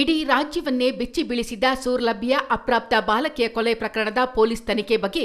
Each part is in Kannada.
ಇಡೀ ರಾಜ್ಯವನ್ನೇ ಬೆಚ್ಚಿ ಬೀಳಿಸಿದ ಸೂರ್ಲಭ್ಯ, ಅಪ್ರಾಪ್ತ ಬಾಲಕಿಯ ಕೊಲೆ ಪ್ರಕರಣದ ಪೊಲೀಸ್ ತನಿಖೆ ಬಗ್ಗೆ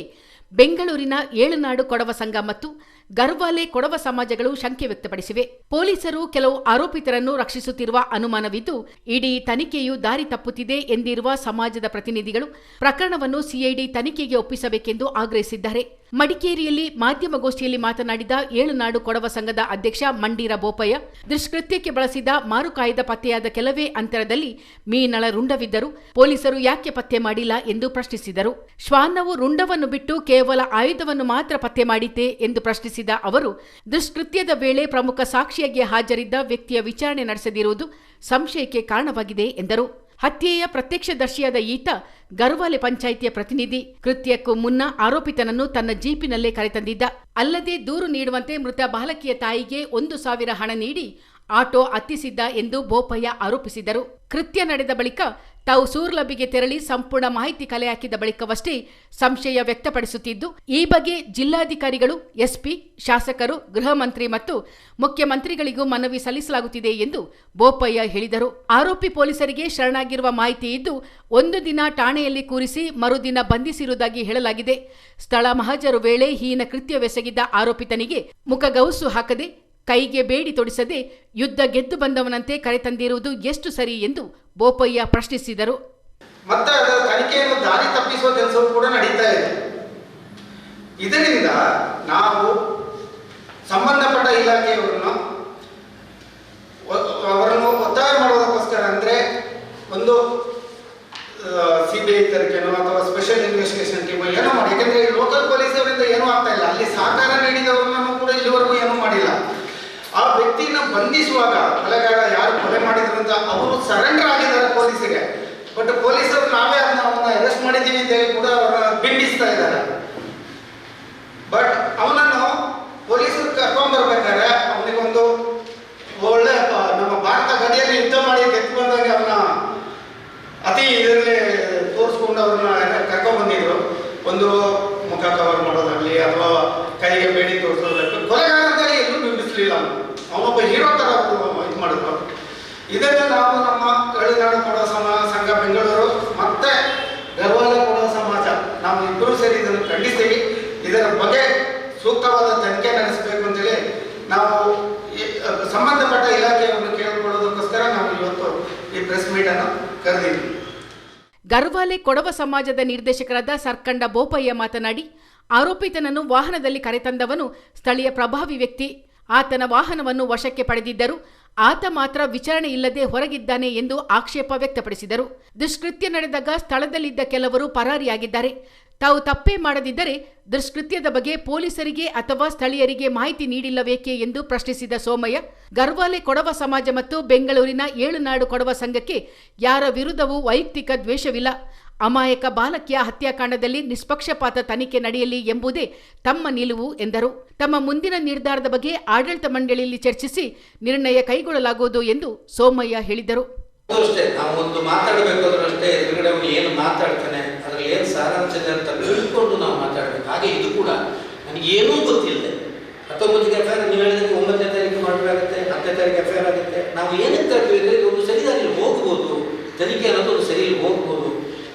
ಬೆಂಗಳೂರಿನ ಏಳುನಾಡು ಕೊಡವ ಸಂಘ ಮತ್ತು ಗರ್ವಾಲೆ ಕೊಡವ ಸಮಾಜಗಳು ಶಂಕೆ ವ್ಯಕ್ತಪಡಿಸಿವೆ. ಪೊಲೀಸರು ಕೆಲವು ಆರೋಪಿತರನ್ನು ರಕ್ಷಿಸುತ್ತಿರುವ ಅನುಮಾನವಿದ್ದು, ಇಡೀ ತನಿಖೆಯು ದಾರಿ ತಪ್ಪುತ್ತಿದೆ ಎಂದಿರುವ ಸಮಾಜದ ಪ್ರತಿನಿಧಿಗಳು ಪ್ರಕರಣವನ್ನು ಸಿಐಡಿ ತನಿಖೆಗೆ ಒಪ್ಪಿಸಬೇಕೆಂದು ಆಗ್ರಹಿಸಿದ್ದಾರೆ. ಮಡಿಕೇರಿಯಲ್ಲಿ ಮಾಧ್ಯಮಗೋಷ್ಠಿಯಲ್ಲಿ ಮಾತನಾಡಿದ ಏಳುನಾಡು ಕೊಡವ ಸಂಘದ ಅಧ್ಯಕ್ಷ ಮಂಡೀರ ಬೋಪಯ್ಯ, ದುಷ್ಕೃತ್ಯಕ್ಕೆ ಬಳಸಿದ ಮಾರುಕಾಯ್ದ ಪತ್ತೆಯಾದ ಕೆಲವೇ ಅಂತರದಲ್ಲಿ ಮೀನಳ ರುಂಡವಿದ್ದರು ಪೊಲೀಸರು ಯಾಕೆ ಪತ್ತೆ ಮಾಡಿಲ್ಲ ಎಂದು ಪ್ರಶ್ನಿಸಿದರು. ಶ್ವಾನವು ರುಂಡವನ್ನು ಬಿಟ್ಟು ಕೇವಲ ಆಯುಧವನ್ನು ಮಾತ್ರ ಪತ್ತೆ ಮಾಡಿದ್ದೆ ಎಂದು ಪ್ರಶ್ನಿಸಿದ ಅವರು, ದುಷ್ಕೃತ್ಯದ ವೇಳೆ ಪ್ರಮುಖ ಸಾಕ್ಷಿಯಾಗಿ ಹಾಜರಿದ್ದ ವ್ಯಕ್ತಿಯ ವಿಚಾರಣೆ ನಡೆಸದಿರುವುದು ಸಂಶಯಕ್ಕೆ ಕಾರಣವಾಗಿದೆ ಎಂದರು. ಹತ್ಯೆಯ ಪ್ರತ್ಯಕ್ಷದರ್ಶಿಯಾದ ಈತ ಗರ್ವಾಲೆ ಪಂಚಾಯಿತಿಯ ಪ್ರತಿನಿಧಿ. ಕೃತ್ಯಕ್ಕೂ ಮುನ್ನ ಆರೋಪಿತನನ್ನು ತನ್ನ ಜೀಪಿನಲ್ಲೇ ಕರೆತಂದಿದ್ದ. ಅಲ್ಲದೆ ದೂರು ನೀಡುವಂತೆ ಮೃತ ಬಾಲಕಿಯ ತಾಯಿಗೆ ಒಂದು ಸಾವಿರ ಹಣ ನೀಡಿ ಆಟೋ ಹತ್ತಿಸಿದ್ದ ಎಂದು ಬೋಪಯ್ಯ ಆರೋಪಿಸಿದರು. ಕೃತ್ಯ ನಡೆದ ಬಳಿಕ ತಾವು ಸೂರ್ಲಬಿಗೆ ತೆರಳಿ ಸಂಪೂರ್ಣ ಮಾಹಿತಿ ಕಲೆ ಹಾಕಿದ ಬಳಿಕವಷ್ಟೇ ಸಂಶಯ ವ್ಯಕ್ತಪಡಿಸುತ್ತಿದ್ದು, ಈ ಬಗ್ಗೆ ಜಿಲ್ಲಾಧಿಕಾರಿಗಳು, ಎಸ್ಪಿ, ಶಾಸಕರು, ಗೃಹ ಮಂತ್ರಿ ಮತ್ತು ಮುಖ್ಯಮಂತ್ರಿಗಳಿಗೂ ಮನವಿ ಸಲ್ಲಿಸಲಾಗುತ್ತಿದೆ ಎಂದು ಬೋಪಯ್ಯ ಹೇಳಿದರು. ಆರೋಪಿ ಪೊಲೀಸರಿಗೆ ಶರಣಾಗಿರುವ ಮಾಹಿತಿ ಇದ್ದು, ಒಂದು ದಿನ ಠಾಣೆಯಲ್ಲಿ ಕೂರಿಸಿ ಮರುದಿನ ಬಂಧಿಸಿರುವುದಾಗಿ ಹೇಳಲಾಗಿದೆ. ಸ್ಥಳ ಮಹಜರು ವೇಳೆ ಹೀನ ಕೃತ್ಯವೆಸಗಿದ್ದ ಆರೋಪಿತನಿಗೆ ಮುಖಗೌಸು ಹಾಕದೆ ಕೈಗೆ ಬೇಡಿ ತೊಡಿಸದೆ ಯುದ್ಧ ಗೆದ್ದು ಬಂದವನಂತೆ ಕರೆತಂದಿರುವುದು ಎಷ್ಟು ಸರಿ ಎಂದು ಬೋಪಯ್ಯ ಪ್ರಶ್ನಿಸಿದರು. ಮತ್ತೆ ಅದರ ತನಿಖೆಯನ್ನು ದಾರಿ ತಪ್ಪಿಸುವ ಕೆಲಸವು ಕೂಡ ನಡೀತಾ ಇದೆ. ಇದರಿಂದ ನಾವು ಸಂಬಂಧಪಟ್ಟ ಇಲಾಖೆಯವರನ್ನು ಅವರನ್ನು ಒತ್ತಾಯ ಮಾಡುವುದಕ್ಕೋಸ್ಕರ ಅಂದ್ರೆ ಒಂದು ಸಿ ಬಿ ಅಥವಾ ಸ್ಪೆಷಲ್ ಇನ್ವೆಸ್ಟಿಗೇಷನ್ ಟೀಮ್ ಏನೋ ಮಾಡಿ. ಯಾಕಂದ್ರೆ ಲೋಕಲ್ ಪೊಲೀಸ್ ಅವರಿಂದ ಏನೂ ಆಗ್ತಾ ಇಲ್ಲ. ಅಲ್ಲಿ ಸಹಕಾರ ನೀಡಿದವರನ್ನು ಕೂಡ ಇಲ್ಲಿವರೆಗೂ ಏನೂ ಮಾಡಿಲ್ಲ ಆ ವ್ಯಕ್ತಿನ ಬಂಧಿಸುವಾಗ ಕೊಲೆಗಾರ ಯಾರು ಕೊಲೆ ಮಾಡಿದ್ರು ಅಂತ ಅವರು ಸರೆಂಡರ್ ಆಗಿದ್ದಾರೆ ಪೊಲೀಸರಿಗೆ. ಬಟ್ ಪೊಲೀಸರು ನಾವೇ ಅದನ್ನ ಅವನ್ನ ಅರೆಸ್ಟ್ ಮಾಡಿದ್ದೀವಿ ಅಂತ ಹೇಳಿ ಕೂಡ ಅವರನ್ನ ಬಿಂಬಿಸ್ತಾ ಇದ್ದಾರೆ. ಬಟ್ ಅವನನ್ನು ಪೊಲೀಸರು ಕರ್ಕೊಂಡ್ ಬರ್ಬೇಕಾದ್ರೆ ಅವನಿಗೊಂದು ಒಳ್ಳೆ ನಮ್ಮ ಭಾರತ ಗಡಿಯಲ್ಲಿ ಯುದ್ಧ ಮಾಡಿ ಬಂದಾಗ ಅವನ ಅತಿ ಇದರಲ್ಲಿ ತೋರಿಸ್ಕೊಂಡು ಅವ್ರನ್ನ ಕರ್ಕೊಂಡ್ಬಂದಿದ್ರು ಒಂದು ಮುಖ ಕವರ್ ಮಾಡೋದಾಗ್ಲಿ ಅಥವಾ ಕೈಗೆ ಬೇಡಿ ತೋರಿಸೋದಾಗ್ಲಿ ಕೊಲೆಗಾರ ಅಂತ ಎಲ್ಲೂ ಬಿಂಬಿಸ್ಲಿಲ್ಲ ಅವನು ಅವನೊಬ್ಬ ಹೀರೋ ತರ ಇದು ಮಾಡಿದ್ರು ಇದನ್ನ ನಾವು ನಮ್ಮ ಕಳಿನಾಡು ಕೊಡೋ ಸಮಾಜ ಸಂಘ ಬೆಂಗಳೂರು, ಮತ್ತೆ ಗರ್ವಾಲ ಕೊಡೋ ಸಮಾಜ. ನಾವು ಇಬ್ಬರು ಸೇರಿ ಇದನ್ನು ಖಂಡಿಸ್ತೀವಿ. ಇದರ ಬಗ್ಗೆ ಸೂಕ್ತವಾದ ತನಿಖೆ ನಡೆಸಬೇಕು ಅಂತೇಳಿ ನಾವು ಸಂಬಂಧಪಟ್ಟ ಇಲಾಖೆಯನ್ನು ಕೇಳಿಕೊಳ್ಳೋದಕ್ಕೋಸ್ಕರ ನಾವು ಇವತ್ತು ಈ ಪ್ರೆಸ್ ಮೀಟ್ ಅನ್ನು ಕರೆದಿದ್ವಿ. ಗರ್ವಾಲೆ ಕೊಡವ ಸಮಾಜದ ನಿರ್ದೇಶಕರಾದ ಸರ್ಕಂಡ ಬೋಪಯ್ಯ ಮಾತನಾಡಿ, ಆರೋಪಿತನನ್ನು ವಾಹನದಲ್ಲಿ ಕರೆತಂದವನು ಸ್ಥಳೀಯ ಪ್ರಭಾವಿ ವ್ಯಕ್ತಿ. ಆತನ ವಾಹನವನ್ನು ವಶಕ್ಕೆ ಪಡೆದಿದ್ದರು ಆತ ಮಾತ್ರ ವಿಚಾರಣೆ ಇಲ್ಲದೆ ಹೊರಗಿದ್ದಾನೆ ಎಂದು ಆಕ್ಷೇಪ ವ್ಯಕ್ತಪಡಿಸಿದರು. ದುಷ್ಕೃತ್ಯ ನಡೆದಾಗ ಸ್ಥಳದಲ್ಲಿದ್ದ ಕೆಲವರು ಪರಾರಿಯಾಗಿದ್ದಾರೆ. ತಾವು ತಪ್ಪೇ ಮಾಡದಿದ್ದರೆ ದುಷ್ಕೃತ್ಯದ ಬಗ್ಗೆ ಪೊಲೀಸರಿಗೆ ಅಥವಾ ಸ್ಥಳೀಯರಿಗೆ ಮಾಹಿತಿ ನೀಡಿಲ್ಲವೇಕೆ ಎಂದು ಪ್ರಶ್ನಿಸಿದ ಸೋಮಯ್ಯ, ಗರ್ವಾಲೆ ಕೊಡವ ಸಮಾಜ ಮತ್ತು ಬೆಂಗಳೂರಿನ ಏಳುನಾಡು ಕೊಡವ ಸಂಘಕ್ಕೆ ಯಾರ ವಿರುದ್ಧವೂ ವೈಯಕ್ತಿಕ ದ್ವೇಷವಿಲ್ಲ. ಅಮಾಯಕ ಬಾಲಕಿಯ ಹತ್ಯಾಕಾಂಡದಲ್ಲಿ ನಿಷ್ಪಕ್ಷಪಾತ ತನಿಖೆ ನಡೆಯಲಿ ಎಂಬುದೇ ತಮ್ಮ ನಿಲುವು ಎಂದರು. ತಮ್ಮ ಮುಂದಿನ ನಿರ್ಧಾರದ ಬಗ್ಗೆ ಆಡಳಿತ ಮಂಡಳಿಯಲ್ಲಿ ಚರ್ಚಿಸಿ ನಿರ್ಣಯ ಕೈಗೊಳ್ಳಲಾಗುವುದು ಎಂದು ಸೋಮಯ್ಯ ಹೇಳಿದರು. ಅಷ್ಟೇ, ನಾವು ಒಂದು ಮಾತಾಡಬೇಕು ಅಂದ್ರೆ ಅಷ್ಟೇ, ಎದುರುಗಡೆ ಏನು ಮಾತಾಡ್ತಾನೆ ಅದ್ರಲ್ಲಿ ಏನು ಸಾರಾಂಶ ಇದೆ ಅಂತ ತಿಳ್ಕೊಂಡು ನಾವು ಮಾತಾಡಬೇಕು. ಹಾಗೆ ಇದು ಕೂಡ ನನಗೆ ಏನೂ ಗೊತ್ತಿಲ್ಲದೆ. ಹತ್ತೊಂಬತ್ತಿಗೆ ಎಫ್ ಐ ಆರ್ ನೀವು ಹೇಳಿದ್ರೆ ಒಂಬತ್ತನೇ ತಾರೀಕು ಮಾಡಬೇಕಾಗುತ್ತೆ ಹತ್ತನೇ ತಾರೀಕು ಎಫ್ ಐ ಆರ್ ಆಗುತ್ತೆ. ನಾವು ತರ್ತೀವಿ ಅಂದರೆ ಒಂದು ಅಲ್ಲಿ ಹೋಗ್ಬೋದು. ತನಿಖೆ ಅನ್ನೋದು ಒಂದು ಸರಿಯಲ್ಲಿ ಹೋಗ್ಬೋದು.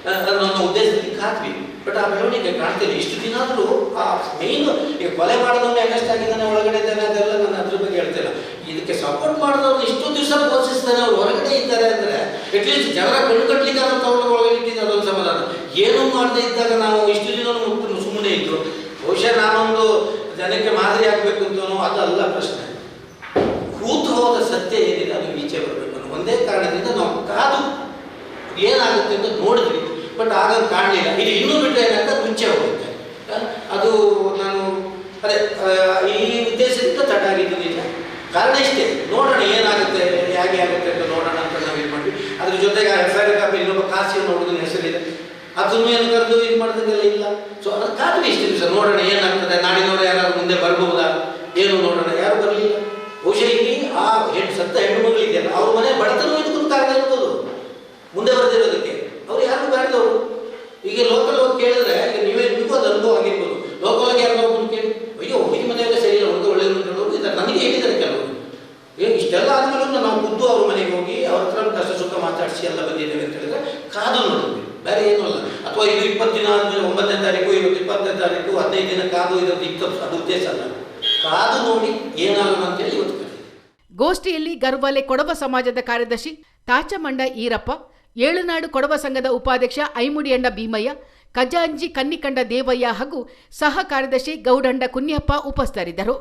ನಮ್ಮ ಉದ್ದೇಶದಲ್ಲಿ ಕಾದ್ವಿ. ಬಟ್ ಆ ಬೆಳವಣಿಗೆ ಕಾಣ್ತೇನೆ ಇಷ್ಟು ದಿನ ಆದರೂ ಆ ಮೇನ್ ಈಗ ಕೊಲೆ ಮಾಡಿದವನು ಅರೆಸ್ಟ್ ಆಗಿದ್ದಾನೆ, ಒಳಗಡೆ ಇದ್ದಾನೆ, ಅದೆಲ್ಲ ನಾನು ಅದ್ರ ಬಗ್ಗೆ ಹೇಳ್ತಿಲ್ಲ ಇದಕ್ಕೆ ಸಪೋರ್ಟ್ ಮಾಡಿದವ್ರು ಇಷ್ಟು ದಿವಸ ಪೋಷಿಸ್ತಾನೆ ಅವ್ರು ಹೊರಗಡೆ ಇದ್ದಾರೆ ಅಂದರೆ ಅಟ್ಲೀಸ್ಟ್ ಜನರ ಕಣ್ಣು ಕಟ್ಟಲಿಕ್ಕೆ ಅವ್ರು ಏನೂ ಮಾಡದೇ ಇದ್ದಾಗ ನಾವು ಇಷ್ಟು ದಿನ ಸುಮ್ಮನೆ ಇದ್ದು ಬಹುಶಃ ನಾನೊಂದು ಜನಕ್ಕೆ ಮಾದರಿ ಆಗಬೇಕು ಅಂತನೋ ಅದಲ್ಲ ಪ್ರಶ್ನೆ. ಕೂತು ಹೋದ ಸತ್ಯ ಏನಿದೆ ಅದು ಈಚೆ ಬರಬೇಕು ಅನ್ನೋ ಒಂದೇ ಕಾರಣದಿಂದ ನಾವು ಕಾದು ಏನಾಗುತ್ತೆ ಅಂತ ನೋಡಿದ್ವಿ. ಬಟ್ ಆಗ ಕಾಣಲಿಲ್ಲ. ಇದು ಇನ್ನೂ ಬಿಟ್ಟರೆ ಏನಂತ ಮುಂಚೆ ಹೋಗುತ್ತೆ. ಅದು ನಾನು ಅದೇ ಈ ಉದ್ದೇಶದಿಂದ ತಡ ಆಗಿದ್ದು ನಿಜ ಕಾರಣ ಇಷ್ಟೇ. ನೋಡೋಣ ಏನಾಗುತ್ತೆ, ಹೇಗೆ ಆಗುತ್ತೆ ಅಂತ ನೋಡೋಣ ಅಂತ ನಾವು ಇದು ಮಾಡಿ ಅದ್ರ ಜೊತೆಗೆ ಎಫ್ ಐ ಆರ್ ಕಾಪಿ ಇನ್ನೊಬ್ಬ ಕಾಸಿಯನ್ನು ನೋಡೋದು ಹೆಸರಿದೆ. ಅದನ್ನು ಏನು ಕರೆದು ಇದು ಮಾಡೋದಕ್ಕೆಲ್ಲ ಇಲ್ಲ. ಸೊ ಅದು ಕಾದ್ವಿ ಇಷ್ಟು ದಿವಸ ನೋಡೋಣ ಏನಾಗ್ತದೆ, ನಾಡಿನವರು ಯಾರಾದ್ರೂ ಮುಂದೆ ಬರ್ಬಹುದಾ ಏನು ನೋಡೋಣ? ಯಾರು ಬರಲಿಲ್ಲ. ಬಹುಶಃ ಇಲ್ಲಿ ಆ ಹೆಣ್ಣು, ಸತ್ತ ಹೆಣ್ಣು ಮಗಳಿದೆಯಲ್ಲ, ಅವ್ರ ಮನೆ ಬಡತನ ಇದಕ್ಕೂ ಕಾರಣ ಇರ್ಬೋದು. ಮುಂದೆ ಬರ್ದಿರೋದಕ್ಕೆ. ಅವ್ರು ಯಾರು ಬರೆದವರು ಈಗ ಲೋಕಲ್ ಹೋಗಿ ಕೇಳಿದ್ರೆ, ಈಗ ನೀವೇ ನಿಮಗೂ ಅದು ಅನುಭವ ಆಗಿರ್ಬೋದು. ಲೋಕಲ್ ಹೋಗಿ ಯಾರು ಬಂದು ಕೇಳಿ, ಅಯ್ಯೋ ಹುಡುಗಿ ಮನೆಯಲ್ಲ ಸರಿ ಇಲ್ಲ ಒಂದು ಒಳ್ಳೆಯ ಅಂತ ಇದ್ದಾರೆ. ನನಗೆ ಹೇಳಿದ್ದಾರೆ ಕೆಲವರು. ಇಷ್ಟೆಲ್ಲ ಆದ್ಮೇಲೆ ನಾವು ಖುದ್ದು ಅವ್ರ ಮನೆಗೆ ಹೋಗಿ, ಅವ್ರ ಹತ್ರ ಕಷ್ಟ ಸುಖ ಮಾತಾಡಿಸಿ, ಎಲ್ಲ ಬಂದಿದ್ದೇವೆ ಅಂತ ಹೇಳಿದ್ರೆ, ಕಾದು ನೋಡಿದ್ವಿ. ಬೇರೆ ಏನೂ ಅಲ್ಲ ಅಥವಾ ಇದು ಇಪ್ಪತ್ತು ದಿನ ಆದ್ಮೇಲೆ ಒಂಬತ್ತನೇ ತಾರೀಕು, ಇವತ್ತು ಇಪ್ಪತ್ತನೇ ತಾರೀಕು, ಹದಿನೈದು ದಿನ ಕಾದು ಇರೋದು ಇತ್ತು. ಅದು ಉದ್ದೇಶ ಅಲ್ಲ. ಕಾದು ನೋಡಿ ಏನಾಗಲ್ಲ ಅಂತೇಳಿ ಇವತ್ತು ಗೋಷ್ಠಿಯಲ್ಲಿ ಗರ್ವಾಲೆ ಕೊಡವ ಸಮಾಜದ ಕಾರ್ಯದರ್ಶಿ ತಾಚಮಂಡ ಈರಪ್ಪ, ಏಳುನಾಡು ಕೊಡವ ಸಂಘದ ಉಪಾಧ್ಯಕ್ಷ ಐಮುಡಿಯಂಡ ಭೀಮಯ್ಯ, ಖಜಾಂಜಿ ಕನ್ನಿಕಂಡ ದೇವಯ್ಯ ಹಾಗೂ ಸಹ ಕಾರ್ಯದರ್ಶಿ ಗೌಡಂಡ ಕುನ್ಯಪ್ಪ ಉಪಸ್ಥಿತರಿದ್ದರು.